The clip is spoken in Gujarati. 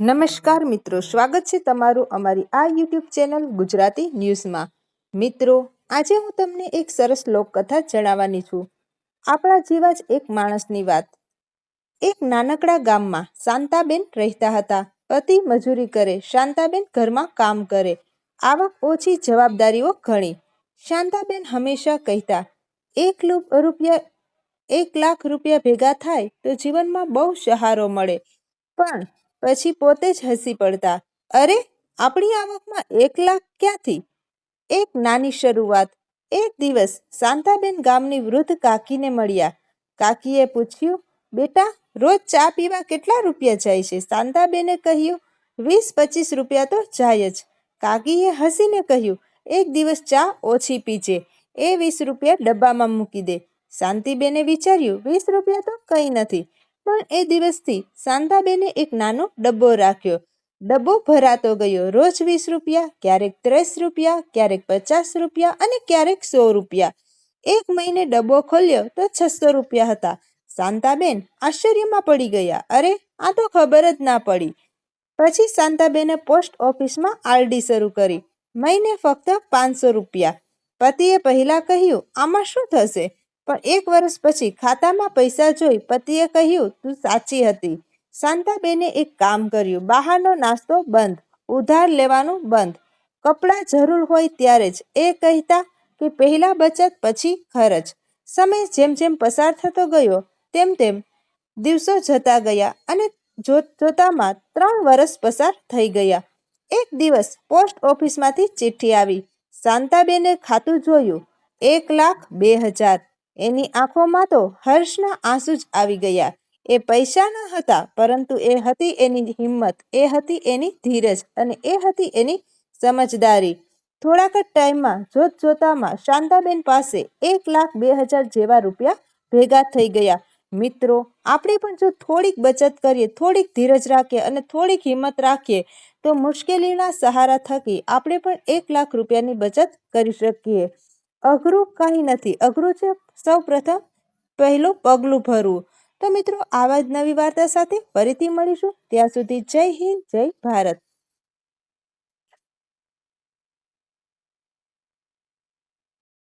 નમસ્કાર મિત્રો, સ્વાગત છે તમારું અમારી આ યુટ્યુબ ચેનલ ગુજરાતી ન્યૂઝમાં. મિત્રો, આજે હું તમને એક સરસ લોકકથા જણાવવાની છું. આપણા જેવા જ એક માણસની વાત. એક નાનકડા ગામમાં શાંતાબેન રહેતા હતા. પતિ મજૂરી કરે, શાંતાબેન ઘરમાં કામ કરે. આવક ઓછી, જવાબદારીઓ ઘણી. શાંતાબેન હંમેશા કહેતા, એક રૂપિયા, એક લાખ રૂપિયા ભેગા થાય તો જીવનમાં બહુ સહારો મળે. પણ પછી પોતે જ હસી પડતા, અરે, આપણી આવકમાં એક લાખ ક્યાંથી? એક નાની શરૂઆત. એક દિવસ શાંતાબેન ગામની વૃદ્ધ કાકીને મળ્યા. કાકીએ પૂછ્યું, બેટા, રોજ ચા પીવા કેટલા રૂપિયા જાય છે? શાંતાબેને કહ્યું, વીસ પચીસ રૂપિયા તો જાય જ. કાકીએ હસીને કહ્યું, એક દિવસ ચા ઓછી પીજે. એ વીસ રૂપિયા ડબ્બામાં મૂકી દે. શાંતિબેને વિચાર્યું, વીસ રૂપિયા તો કંઈ નથી. પણ એ દિવસથી શાંતાબેને એક નાનો ડબ્બો રાખ્યો. ડબ્બો ભરાતો ગયો. રોજ વીસ રૂપિયા, ક્યારેક ત્રીસ રૂપિયા, ક્યારેક પચાસ રૂપિયા અને ક્યારેક સો રૂપિયા. એક મહિને ડબ્બો ખોલ્યો તો છસો રૂપિયા હતા. શાંતાબેન આશ્ચર્યમાં પડી ગયા. અરે, આ તો ખબર જ ના પડી. પછી શાંતાબેને પોસ્ટ ઓફિસમાં આરડી શરૂ કરી. મહિને ફક્ત પાંચસો રૂપિયા. પતિએ પહેલા કહ્યું, આમાં શું થશે? પણ એક વર્ષ પછી ખાતામાં પૈસા જોઈ પતિએ કહ્યું, તું સાચી હતી. શાંતાબેને એક કામ કર્યું. બહારનો નાસ્તો બંધ, ઉધાર લેવાનું બંધ. કપડાં જરૂર હોય ત્યારે જ એ કહેતા કે પહેલા બચત, પછી ખર્ચ. સમય જેમ જેમ પસાર થતો ગયો, તેમ તેમ દિવસો જતા ગયા અને જોત જોતામાં ત્રણ વર્ષ પસાર થઈ ગયા. એક દિવસ પોસ્ટ ઓફિસમાંથી ચિઠ્ઠી આવી. શાંતાબેને ખાતું જોયું. એક લાખ બે હજાર. એની આંખોમાં તો હર્ષના આંસુ જ આવી ગયા. એ પૈસા ન હતા, પરંતુ એ હતી એની હિંમત, એ હતી એની ધીરજ અને એ હતી એની સમજદારી. થોડાક જ ટાઈમમાં જોત જોતામાં શાંતાબેન પાસે એક લાખ બે હજાર જેવા રૂપિયા ભેગા થઈ ગયા. મિત્રો, આપણે પણ જો થોડીક બચત કરીએ, થોડીક ધીરજ રાખીએ અને થોડીક હિંમત રાખીએ, તો મુશ્કેલીના સહારા થકી આપણે પણ એક લાખ રૂપિયાની બચત કરી શકીએ. અઘરું કંઈ નથી. અઘરું છે. સૌ પ્રથમ પહેલું પગલું ભરવું. તો મિત્રો, આવા જ નવી વાર્તા સાથે ફરીથી મળીશું. ત્યાં સુધી જય હિન્દ, જય ભારત.